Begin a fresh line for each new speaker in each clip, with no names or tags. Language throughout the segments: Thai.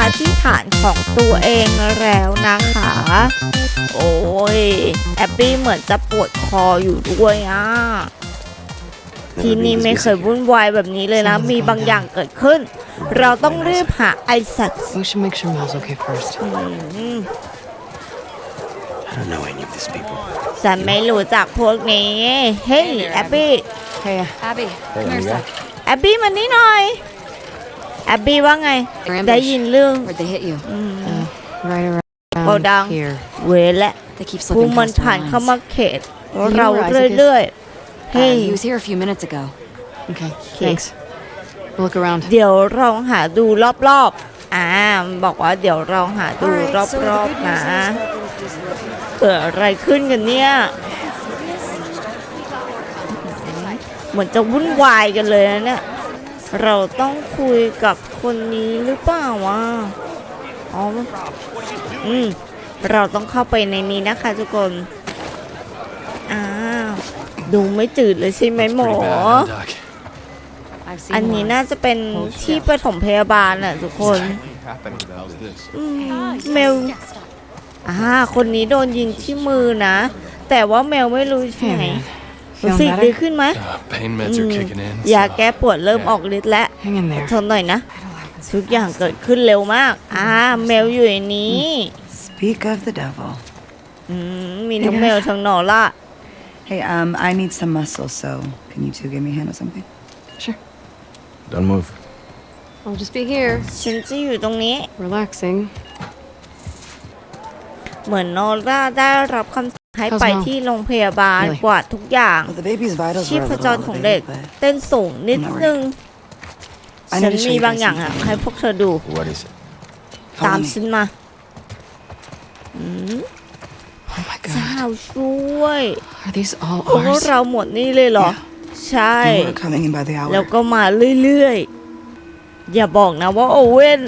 มาที่ฐานของตัวเองแล้วนะคะ โอ้ยแอบบี้เหมือนจะปวดคออยู่ด้วยอะที่นี่ไม่เคยวุ่นวายแบบนี้เลยนะ มีบางอย่างเกิดขึ้น เราต้องรีบหาไอซัก
We should make sure Mel's okay first.
I don't know any of these people.
ฉันไม่รู้จักพวกนี้ เฮ้ยแอบบี้
Hey,
Abby,
Hey,
come here a
amiga.
sec.
แอบบี้มานี่หน่อย แอบบี้ว่าไง
They're
ได้
ambush.
ยินเรื่อง
Where'd they hit you?
right around
โกดัง
here.
เวและ
They keep
ผู้
slipping
มัน
past
ผ่าน
our
เข้า
lines.
มาเขต
You
เรา
know where Isaac is?
เรื่อยๆเฮ้ย
Uh, he was here a few minutes ago.
Okay, thanks. We'll look around.
เดี๋ยวเราหาดูรอบๆ อ่า บอกว่าเดี๋ยวเราหาดูรอบๆนะเกิดอะไรขึ้นกันเนี่ย เหมือนจะวุ่นวายกันเลยนะเนี่ย เราต้องคุยกับคนนี้หรือเปล่าวะอ๋ออืมเราต้องเข้าไปในนี้นะคะทุกคนอ้าวดูไม่จืดเลยใช่ไหมหมอ
Doc.
I've
อัน
seen
นี้
worse.
น่าจะเป็นที่ปฐมพยาบาลน่ะทุกคนอืมเมลอ่าคนนี้โดนยิงที่มือนะ แต่ว่าเมลไม่รู้ที่
Hey,
ไหน
man.
รู้
Feeling
สึกดี
better?
ขึ้นไหม
Uh, pain meds are kicking in.
ยา
so-
แก้ปวดเริ่มออกฤทธิ์แล้ว
Hang in
อด
there.
ทนหน่อยนะทุกอย่างเกิดขึ้นเร็วมาก อ่าเมลอยู่ในนี้
Speak of the devil.
อืมมีทั้งเมลทั้งนอร่า
Hey, um, I need some muscle, so can you two give me a hand with something?
Sure.
Don't move.
I'll just be here,
ฉันจะอยู่ตรงนี้
relaxing.
เหมือนนอร่าได้รับคำสั่ง ให้
How's
ไป
Mel?
ที่โรงพยาบาล
Really?
กวาดทุกอย่าง
Well, the baby's vitals
ชี
were a
พ
little
จรของเด็ก
elevated, but
เต้นสูงนิดนึง
I
ฉัน
need to show
มี
you
บาง
guys
อย่างอะ
something.
ให้พวกเธอดู
What is it?
ตาม
Follow me.
ฉันมา
Oh my
เจ้า
god.
ช่วย
Are these all
พวก
ours?
เราหมดนี่เลยเหรอ ใช่
And we're coming in by the hour.
แล้วก็มาเรื่อยๆ อย่าบอกนะว่าโอเว่น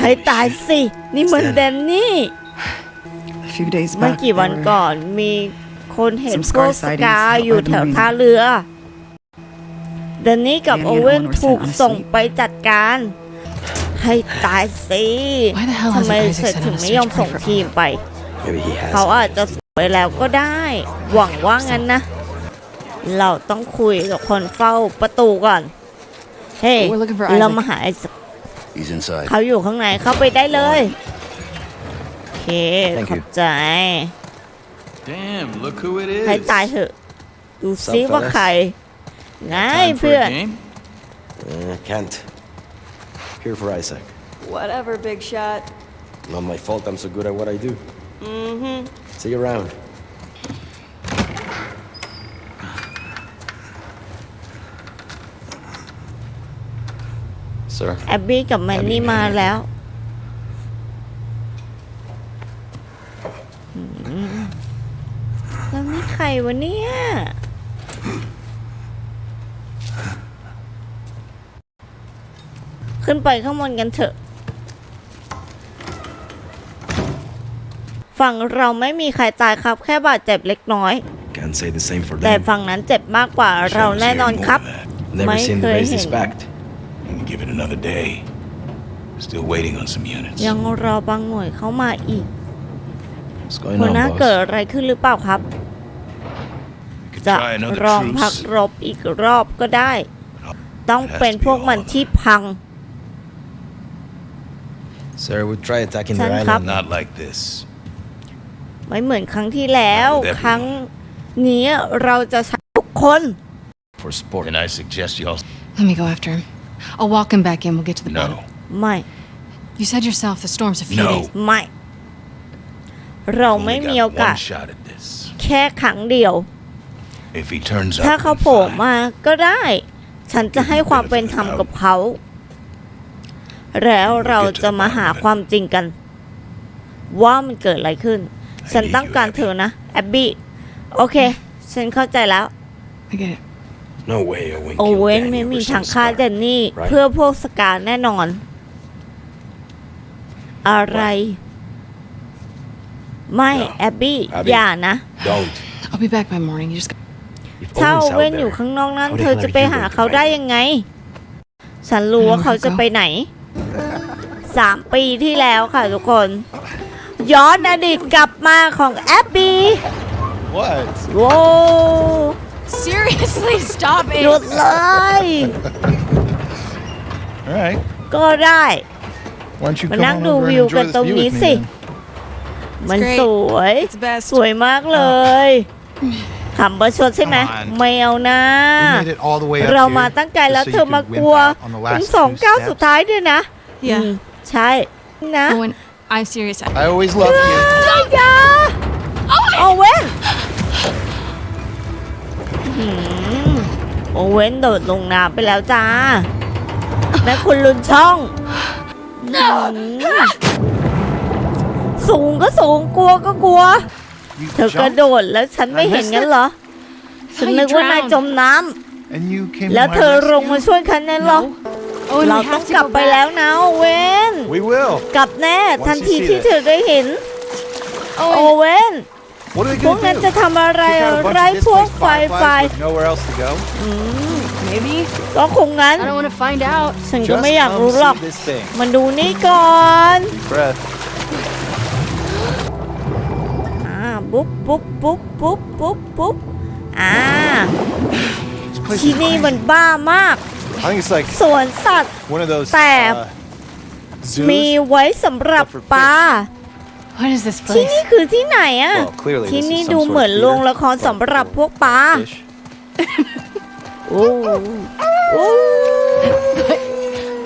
ให้ตายสิ นี่มันแดนนี่
A few days
เมื่อ
back,
กี่วัน
there were-
ก่อนมีคนเห็น
Some
พวก
scar
ส
sightings
กา
out
อยู่
by the
แถว
marina.
ท่าเรือแดนนี่กับ
Danny
โอ
and
เว่น
Owen were
ถูก
sent on a
ส่ง
sleep.
ไปจัดการ ให้ตายสิ
Why the hell
ทำไม
hasn't
เสร็จ
Isaac
ถึ
sent
ง
out a
ไม่ยอม
search
ส่ง
party for
ทีมไป
Maybe he has.
เขาอาจจะสวยแล้วก็ได้ หวังว่างั้นนะ เราต้องคุยกับคนเฝ้าประตูก่อน เฮ้ย
We're looking for
เรา
Isaac.
มาหาไอ้สัก
He's inside.
เขาอยู่ข้างในเข้าไปได้เลยโอ เค
Thank
ขอบ
you.
ใจ
Damn, look who it
ให้
is.
ตายเถอะ ดูซิ
Sup,
ว่า
fellas?
ใครง่าย
Time for
เพื่อน
a game?
Uh, can't. Here for Isaac.
Whatever, big shot.
Not my fault I'm so good at what I do. Mm-hmm. See you around. Sir.
แอบบี้กับแมนนี่มาแล้วอืมแล้วนี่ใค รวะเนี่ย ขึ้นไปข้างบนกันเถอะ ฝั่งเราไม่มีใครตายครับ แค่บาดเจ็บเล็กน้อย
Can't say the same for
แต่
them.
ฝั่งนั้นเจ็บมากกว่าเราแน่นอนครับ
Never
Mike
seen the race this
Graham.
packed.
And give it another day. Still waiting on some units.
ยังรอบางหน่วยเข้ามาอีก
What's going
หัว
on,
หน้า
boss?
เกิดอะไรขึ้นหรือเปล่าครับ
We could
จะ
try another
ลองพัก
truce.
รบอีกรอบก็ได้ ต้องเป็นพวกมันที่พัง
Sir, we try attacking
Saan
their
kap?
island.
Not like this.
ไม่เหมือนครั้งที่แล้ว
Not with everyone.
ครั้งนี้เราจะใช้ทุกคน
For sport.
Then I suggest you all.
Let me go after him. I'll walk him back in. We'll get to the
No.
bottom.
ไม่
You said yourself the storm's a few
No.
days.
ไม่ เรา
Only
ไม่มี
got
โอกาส
one shot at this.
แค่ครั้งเดียว
If he turns
ถ้า
up,
เขา
then
โผล่
fine.
มาก็ได้ ฉันจะให้ความเป็นธรรมกับเขา แล้วเราจะมาหาความจริงกัน ว่ามันเกิดอะไรขึ้น ฉันต้องการเธอนะ แอบบี้ โอเค ฉันเข้าใจแล้ว
I get it.
No way, Owen.
โอ
killed
เว่น
Danny
ไม่
over
มี
some
ทางฆ่า
scar.
เดนนี่
Right.
เพื่อพวกสกาแน่นอน อะไร ไม่
No.
แอบบี้
Abby.
อย่านะ
Don't.
I'll be back by morning. You just.
If
ถ้า
Owen's
โอ
out
เว่น
there,
อยู่ข้างนอกนั้น
how the
เธอ
hell
จะ
are
ไป
you
หา
going to
เขา
find
ได้
him?
ยังไง ฉันรู้ว่าเขาจะไปไหน สามปีที่แล้วค่ะทุกคน ย้อนอดีตกลับมาของแอบบี้
What?
โว้
Seriously, stop
หยุดเลย
All right.
ก็ได้
Why don't you
มา
come
นั่ง
on
ดู
over and
วิว
enjoy
กัน
this
ตรง
view
นี้
with me
สิ
then?
มัน
great.
สวย
It's best.
สวยมากเลย ขำประชดใช่ไหม
Come on.
ไม่เอานะ
We made it all the way up
เรา
here
มาตั้งไกลแล้ว
just so
เธ
you
อมา
could
กลัว
wimp out on the
ถึง
last
สอง
two
ก้าวสุด
steps.
ท้ายด้วยนะ
Yeah.
อืมใช่นะ
Owen, I'm serious. I-
I always loved you.
อย่าโอเว่นหืมโอเว่นโดดลงน้ำไปแล้วจ้าแม่คุณลุนช่องหืมสูงก็สูงกลัวก็กลัว
You
เธอกระ
jumped
โดดแล้วฉันไม่เห็นงั้นเหรอ ฉันนึกว่านายจมน้ำ
and you came
แล้ว
to
เธ
my
อลงมา
rescue?
ช่วยฉันนั่นเหรอ
Owen,
เรา
we
ต้อง
have to
กลับ
go
ไป
back.
แล้วนะโอเวน
We will.
กลับแน่ทันที
you see
ที่
this
เธอได้เห็น โอเวน
What are they
พวก
gonna
นั้น
do?
จะทำอะไร
Kick out a bunch
ไร้
of
พวก
displaced
ไฟไฟ
fireflies with nowhere else to go?
Maybe.
ก็คงงั้น
I don't want to find out.
ฉันก็
Just
ไม่อยาก
come
รู้หรอก
see this thing.
มาดูนี่ก่อน ปุ๊บปุ๊บปุ๊บปุ๊บปุ๊บปุ๊บอ่า
This place
ที่
is
นี่
crazy.
มันบ้ามาก
I think it's like
สวนสัตว์
one of those
Tab.
uh, zoos.
มีไว้สำหรับปลา
What is this
ที่
place?
นี่คือที่ไหนอะ
Well, clearly
ที่
this is
นี่
some
ดู
sort of
เหมือน
theater.
โรงละครสำหรับพวกปลา
Fish.
โอ้โอ้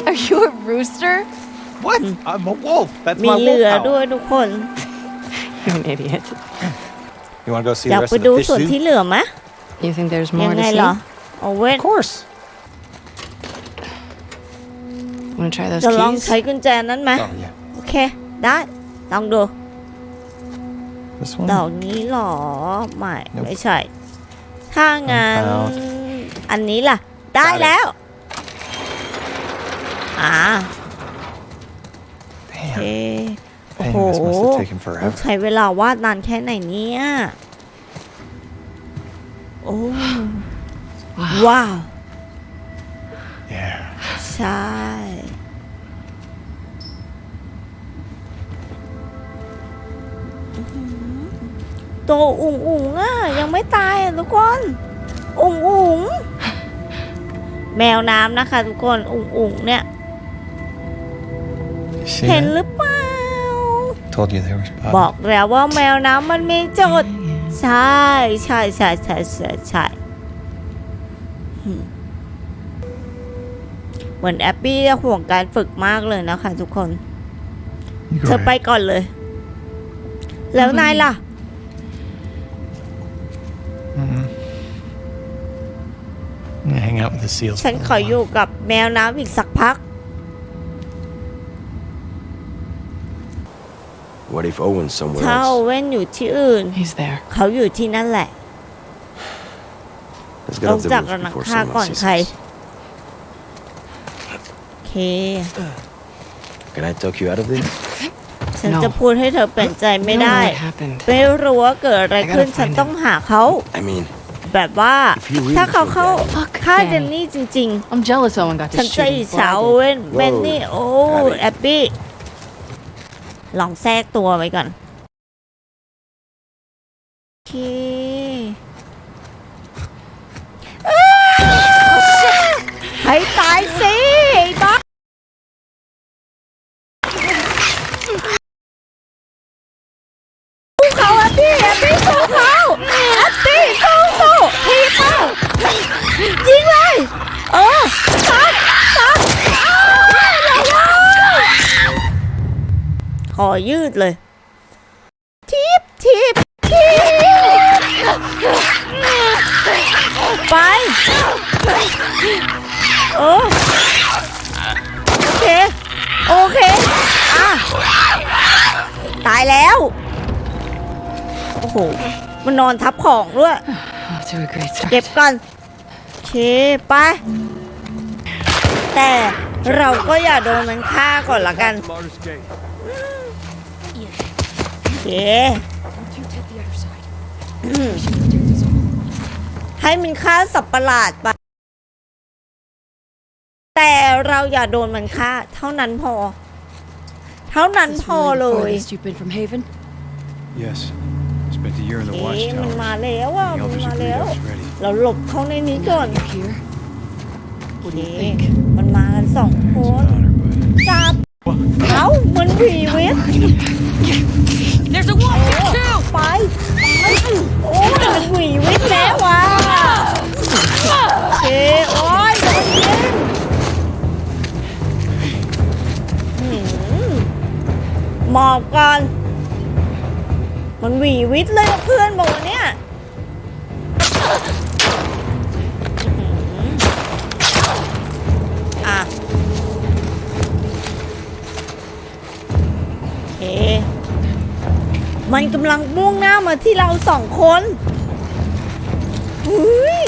Are you a rooster?
What? I'm a wolf. That's
มี
my
เรือ
wolf
ด้วย
howl.
ทุกคน
You're an idiot.
You want to go see
อยาก
the rest
ไป
of
ดู
the fish
ส่วน
zoo?
ที่เหลือไหม
You think there's
ยั
more
ง
to
ไง
see?
เหรอโอเว่น
Of course.
Want to try those
จะลอง
keys?
ใช้กุญแจนั้นไหม
Oh yeah.
โอเค ได้ลองดู
This
ด
one.
อกนี้เหรอ ไม่
Nope
ไม่ใช่ ถ้างั้น
Out
อันนี้ล่ะ ได้
Got it
แล้ว อ่าโอเค
Damn.
โอ้โห
Dang, this must have taken
เรา
forever.
ใช้เวลาวาดนานแค่ไหนเนี่ย โอ้ ว้าว
Yeah.
ใช่ อื้อหือตัวอุ๋งอุ๋งอะยังไม่ตายอะทุกคน อุ๋งอุ๋งแมวน้ำนะคะทุกคน อุ๋งอุ๋งเนี่ย
You see
เห็น
that?
หรือเปล่า
Told you there was
บอก
Bob.
แล้วว่าแมวน้ำมันมีจุด ใช่ใช่ใช่ใช่ใช่ใช่อืมเหมือนแอปปี้จะห่วงการฝึกมากเลยนะคะทุกคน
You
เธ
go
อไป
ahead.
ก่อนเลย แล้วนายล่ะ
Mm-mm. I'm gonna hang out with the seals.
ฉัน
for a
ขอ
while.
อยู่กับแมวน้ำอีกสักพัก
What if Owen's somewhere
ถ้าโอ
else?
เว่นอยู่ที่อื่น
He's there.
เขาอยู่ที่นั่นแหละ
Let's
ต้
get
อง
off the
จาก
roof
กันหลัง
before
คา
someone
ก่อน
sees
ใคร
us.
โอเค
Can I talk you out of this?
ฉัน
No
จะพูดให้เธอเปลี่ยนใจไม่
I don't
ได้
know what happened.
ไม่รู้ว่าเกิดอะไร
I gotta
ขึ้น ฉัน
find
ต้องหาเขา
I mean,
แบบว่า
If you really
ถ้าเขา
feel
เข้า
bad.
Fuck
ค่าย
Danny.
เจนนี่จริง
I'm jealous Owen got
ๆ
to
ฉัน
shoot
จะ
him
อิจ
before
ฉา
I
โอ
did.
เว่น
Whoa
เบนนี่ โอ้
Abby
แอบบี้ ลองแทรกตัวไว้ก่อน โอเคให้ตายสิไอ้บ้าสู้เขาแอบบี้แอบบี้สู้เขาแอบบี้สู้สู้ทีบเอายิงเลย เออซัดซัดอ้าวระวังข อยืดเลยทีบทีบทีบไป เออ โอเค โอเค อะ ตายแล้ว โอ้โห มันนอนทับของด้วย
Off to a great start.
เก็บก่อนโอเค ไป แต่เราก็อย่าโดนมันฆ่าก่อนละกันโอเคอืม ให้มันฆ่าสับประหลาดไปแต่แต่เราอย่าโดนมันฆ่า เท่านั้นพอ เท่านั้น
Is
พ
this
อ
really the
เลย
farthest you've been from Haven?
Yes. Spent a year in the
เอ๊ะมัน
watchtower.
มาแล้วอะ
The
มัน
elders
มา
agreed
แล้ว
I was ready.
เราหลบเข้าในนี้ก่อน
You're here?
โอเคมันมากันสองค
It's
น
an honor, but
จับเอ้ามันหวีวิท
There's a wolf here too!
ไปไปโอ้ยมันหวีวิทแล้วว่ะโอเคโอ้ยโดนยิงหืมหมอบก่อน มันหวีวิทเลยอะเพื่อนบอกว่าเนี่ย อะโอเค มันกำลังมุ่งหน้ามาที่เราสองคนหุย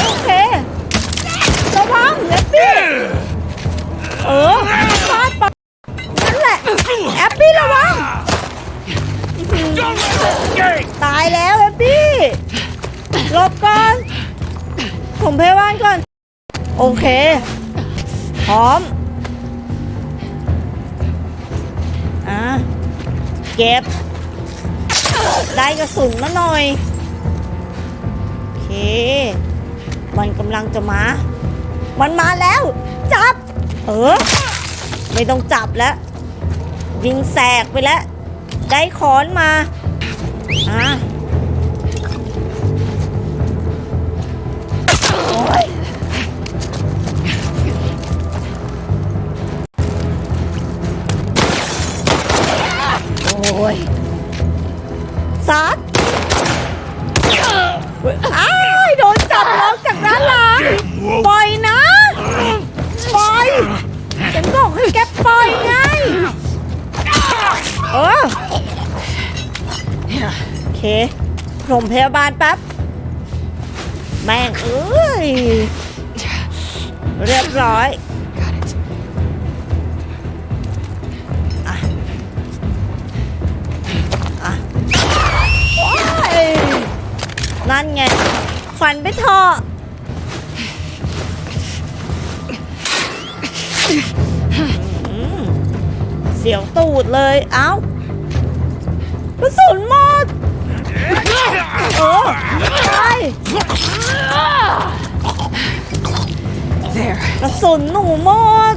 โอเคระวังแอปปี้เออฟาดไปนั่นแหละแอปปี้ระวังตายแล้วแอปปี้หลบก่อนผมพยาบาลก่อน โอเค พร้อม อะ เก็บ ได้กระสุนมาหน่อย โอเค มันกำลังจะมา มันมาแล้ว จับ เออ ไม่ต้องจับแล้ว ยิงแสกไปแล้ว ได้ค้อนมา อะ ผมพยาบาลแป๊บ แม่งเอ้ย เรียบร้อยอะอะนั่นไงฟันไปเถอะเสียวตูดเลย เอ้ากระสุนหมด
โก
ระสนหนูหมด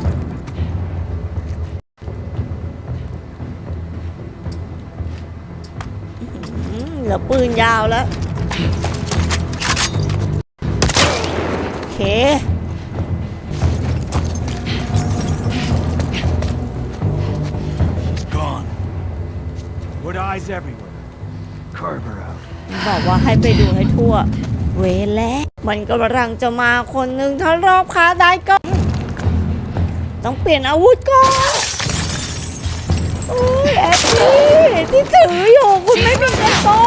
เหลือปืนยาวแล้ว โอเค
Gone. Wood eyes everywhere. Carver,
บอกว่าให้ไปดูให้ทั่ว เวแล้วมันกำลังจะมาคนหนึ่งถ้ารอบค้าได้ก็ ต้องเปลี่ยนอาวุธก่อนโอ้ยแอปปี้ที่ถืออยู่คุณไม่เป็นกระตอ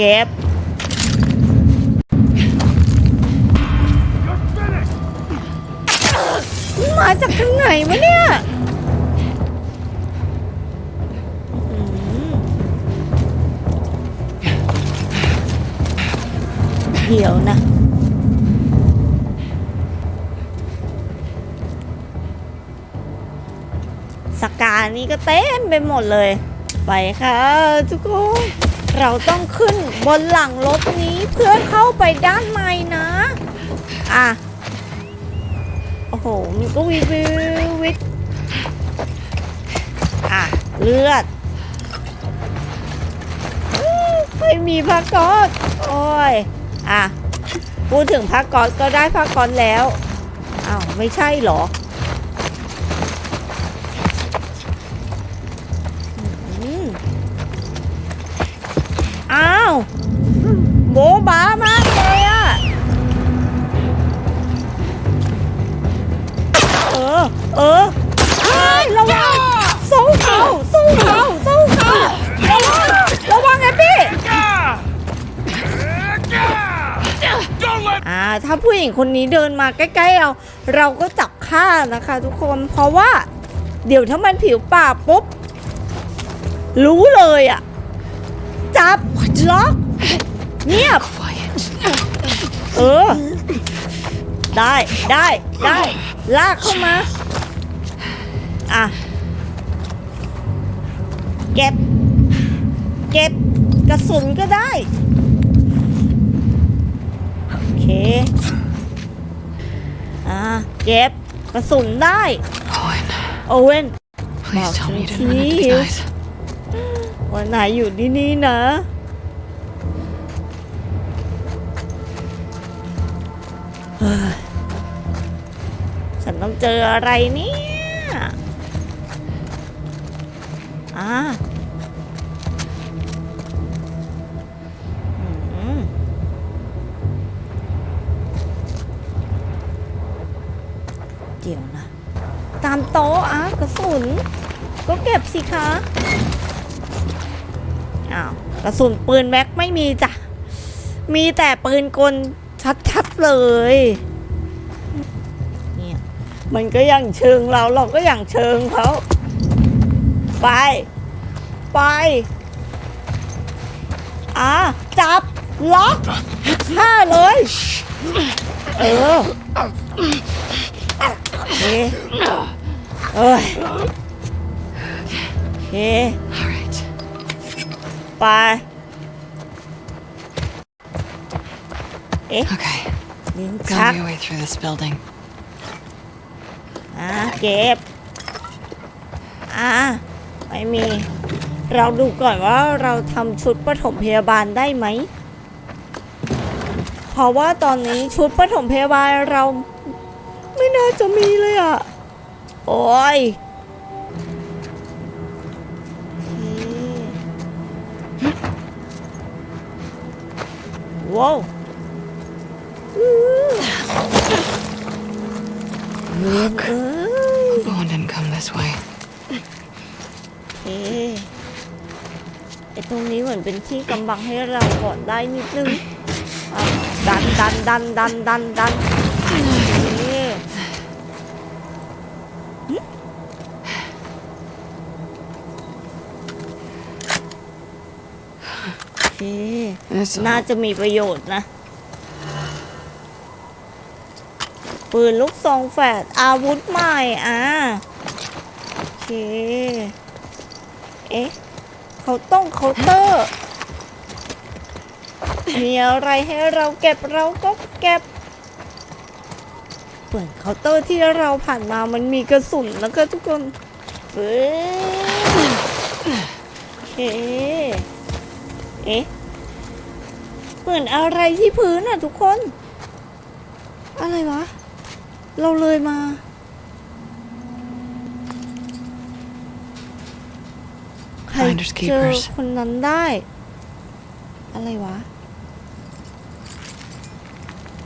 อะเก็บมาจากทางไหนวะเนี่ยเดี๋ยวนะสกานี่ก็เต็มไปหมดเลย ไปค่ะทุกคน เราต้องขึ้นบนหลังรถนี้เพื่อเข้าไปด้านในนะ อะ โอ้โห มันก็วิววิววิวอะ เลือด ไม่มีผ้าก๊อซโอ้ย อะ พูดถึงผ้าก๊อซก็ได้ผ้าก๊อซแล้ว อ้าว ไม่ใช่หรอ ฟ้ามากเลยอะเออ เออเฮ้ระวังสู้เขาสู้เขาสู้เขาระวังระวังแอปปี้ Don't let อ่าถ้าผู้หญิงคนนี้เดินมาใกล้ ๆ เรา เราก็จับฆ่านะคะทุกคนเพราะว่า เดี๋ยวถ้ามันผิวปากปุ๊บ รู้เลยอะจับล็อกเงียบ เออ ได้ได้ได้ ลากเข้ามา อะ เก็บ เก็บกระสุนก็ได้ โอเค อะ เก็บกระสุนได้
Owen,
โอเว่น
please tell me you didn't run
Jeez.
into these guys.
วันไหนอยู่ที่นี่นะ ฉันต้องเจออะไรเนี่ยอ่าเดี๋ยวนะ ตามโต๊ะอะกระสุน ก็เก็บสิคะอ้าวกระสุนปืนแม็กไม่มีจ้ะ มีแต่ปืนกล ชัดๆเลยเนี่ยมันก็ยังเชิงเราเราก็ยังเชิงเขาไป ไป อะ จับ ล็อกฆ่าเลย เออโอเคเอ้ยโอเค
All right.
ไป เอ๊ะ
Okay.
ลิ้นชัก
Got your way through this building.
อ่าเก็บ อ่าไม่มี เราดูก่อนว่าเราทำชุดปฐมพยาบาลได้ไหม เพราะว่าตอนนี้ชุดปฐมพยาบาลเราไม่น่าจะมีเลยอะ โอ้ยโอเคว้าว เวียนเอ้ย
Owen didn't come this way.
เอ๊ะไอตรงนี้เหมือนเป็นที่กำบังให้เราก่อนได้นิดนึงอะดันดันดันดันดันดันเอ๊ะหึโอเค
This
น่าจะมีประโยชน์นะ ปืนลูกซองแฝดอาวุธใหม่ อะโอเค เอ๊ะเขาต้องเคาน์เตอร์ มีอะไรให้เราเก็บเราก็เก็บเปิดเคาน์เตอร์ที่เราผ่านมามันมีกระสุนแล้วก็ทุกคนเฮ้ยโอเค เอ๊ะเหมือนอะไรที่พื้นอะทุกคน อะไรวะ เราเลยมา ใคร
Finders
เจอ
keepers
คนนั้นได้ อะไรวะ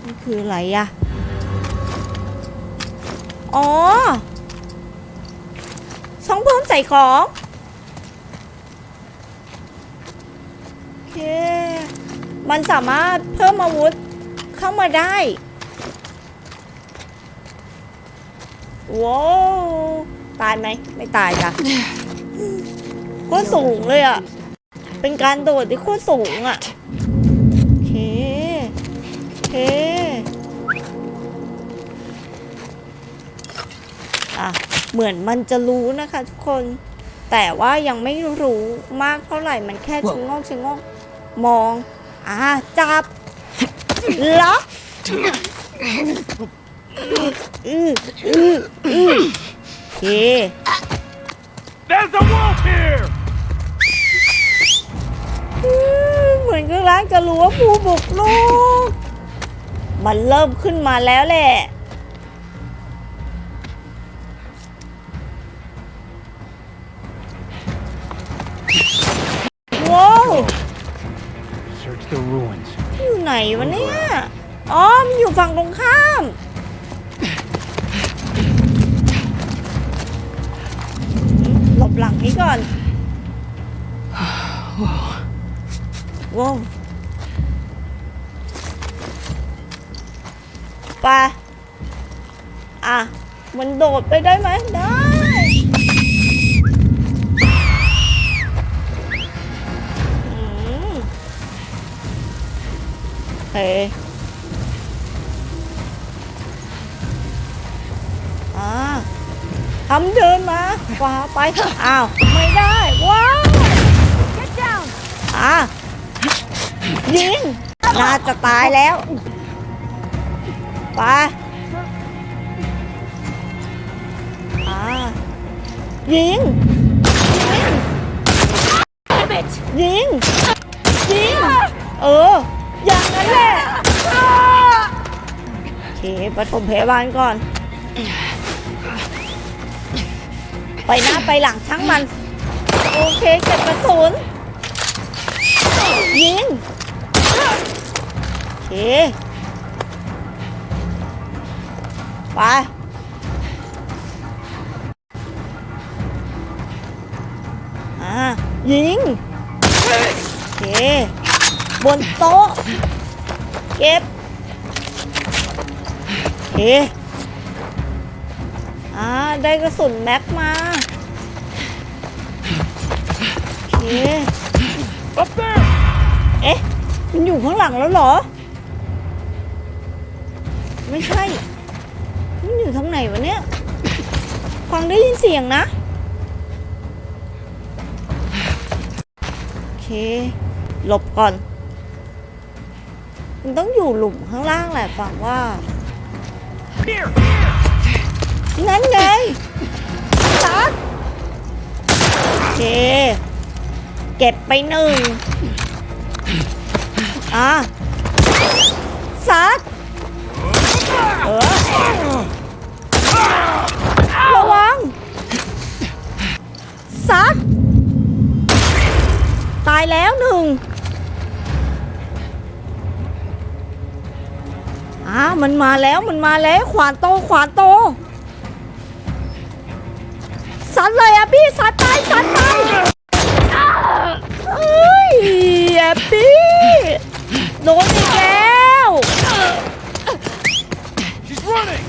นี่คืออะไรอะอ๋อช่องเพิ่มใส่ของโอเค มันสามารถเพิ่มอาวุธเข้ามาได้ ว้าวตายไหมไม่ตายจ้ะโคตรสูงเลยอะ เป็นการโดดที่โคตรสูงอะโอเคโอเคอะเหมือนมันจะรู้นะคะทุกคน แต่ว่ายังไม่รู้มากเท่าไหร่มันแค่ชะโงอกชะโงอกมอง อ่าจับล็อก อืออืออือเค
There's a wolf here!
เหมือนก็ร้านจะรู้ว่าผู้บุกรุกมันเริ่มขึ้นมาแล้วแหละ ว้าว
Search the ruins.
อยู่ไหนวะเนี่ย อ๋อ มันอยู่ฝั่งตรงข้าม หลบหลังนี้ก่อนว้าวไปอะ มันโดดไปได้ไหมได้อืมเฮ้ ทำเดินมาขวาไปอ้าวไม่ได้ว้าว
Get down!
อะยิงน่าจะตายแล้วไปอ่ายิงยิงยิงเออ อย่างนั้นแหละโอเคปฐมพยาบาลก่อน ไปหน้าไปหลังช่างมัน โอเคเก็บกระสุนยิงโอเคไปอ่ายิงโอเคบนโต๊ะเก็บโอเค ได้กระสุนแม็กมาโอเค
Up there!
เอ๊ะ มันอยู่ข้างหลังแล้วเหรอ ไม่ใช่ มันอยู่ทางไหนวะเนี่ยฟังได้ยินเสียงนะโอเค หลบก่อน มันต้องอยู่หลุมข้างล่างแหละฟังว่า
Here!
นั่นไงซัดโอเค เก็บไปหนึ่งอะซัดเออระวังซัดตายแล้วหนึ่งอ่ามันมาแล้วมันมาแล้วขวานโตขวานโต ซัดเลยอะพี่ซัดไปซัดไปเอ้ยแอบปี้โดนอีกแล้ว
She's running!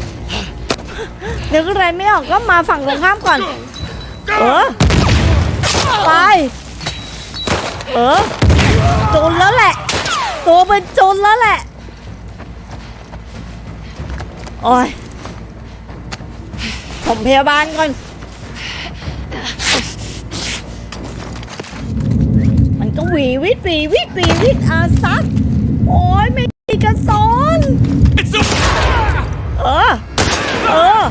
นึกอะไรไม่ออกก็มาฝั่งตรงข้ามก่อน เออไป เออโจนแล้วแหละ ตัวเป็นโจนแล้วแหละ โอ้ยผมพยาบาลก่อน หวีวิทหวีวิทหวีวิทอาซัดโอ้ยไม่มีกระสน
It's a...
เออเออ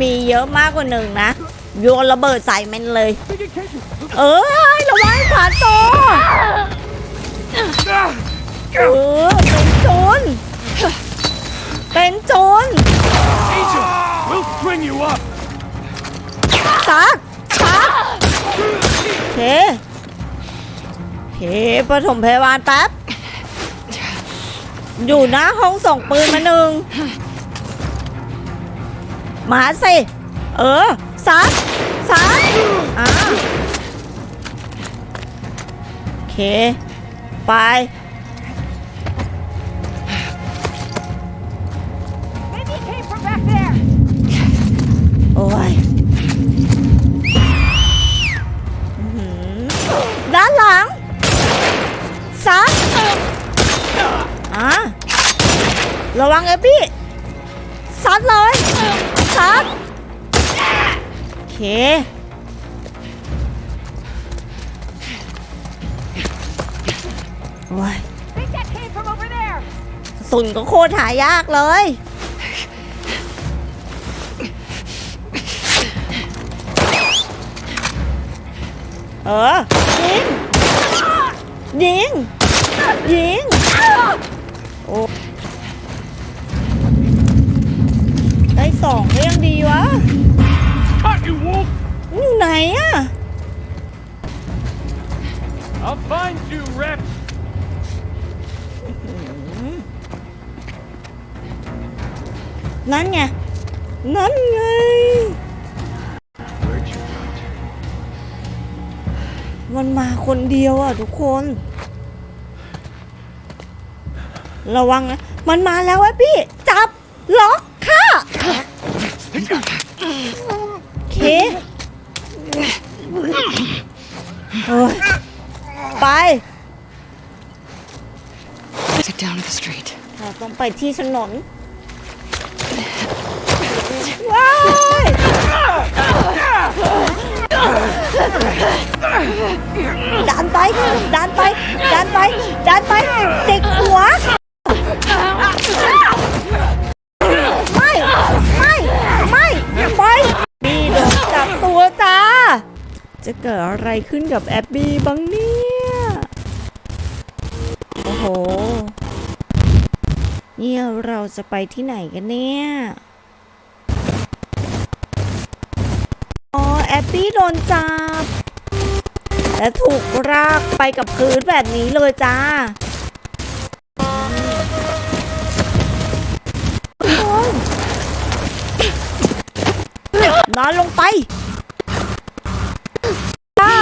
มีเยอะมากกว่าหนึ่งนะ โยนระเบิดใส่มันเลย เออให้ระวังขาโตเออเป็นโจรเป็นโจร
Agent! We'll string you up!
ซัดซัดโอ เคโอเคปฐมพยาบาลแป๊บ อยู่หน้าห้องส่งปืนมาหนึ่ง มาสิ เออซัดซัดอ่าโอเค ไปโอ้ย อ่าระวังเอบี้ซัดเลยซัดโอเคโอ้ยสุนก็โคตรหายากเลย เออยิงยิงยิง สองก็ยังดีวะ
Cut, you wolf!
อยู่ไหนอะ
I'll find you, Rex!
นั่นไง นั่นไง
Where'd you run to?
มันมาคนเดียวอะทุกคน ระวังนะ มันมาแล้วแอบบี้จับ ล็อก โอเคเฮ้ยไป
Get down to the street.
เราต้องไปที่ถนนว้ายดันไปดันไปดันไปดันไปจิก อะไรขึ้นกับแอบบี้บ้างเนี่ย โอ้โห เนี่ยเราจะไปที่ไหนกันเนี่ย อ๋อแอปปี้โดนจับ และถูกรากไปกับพื้นแบบนี้เลยจ้าอ้ยนอนลงไป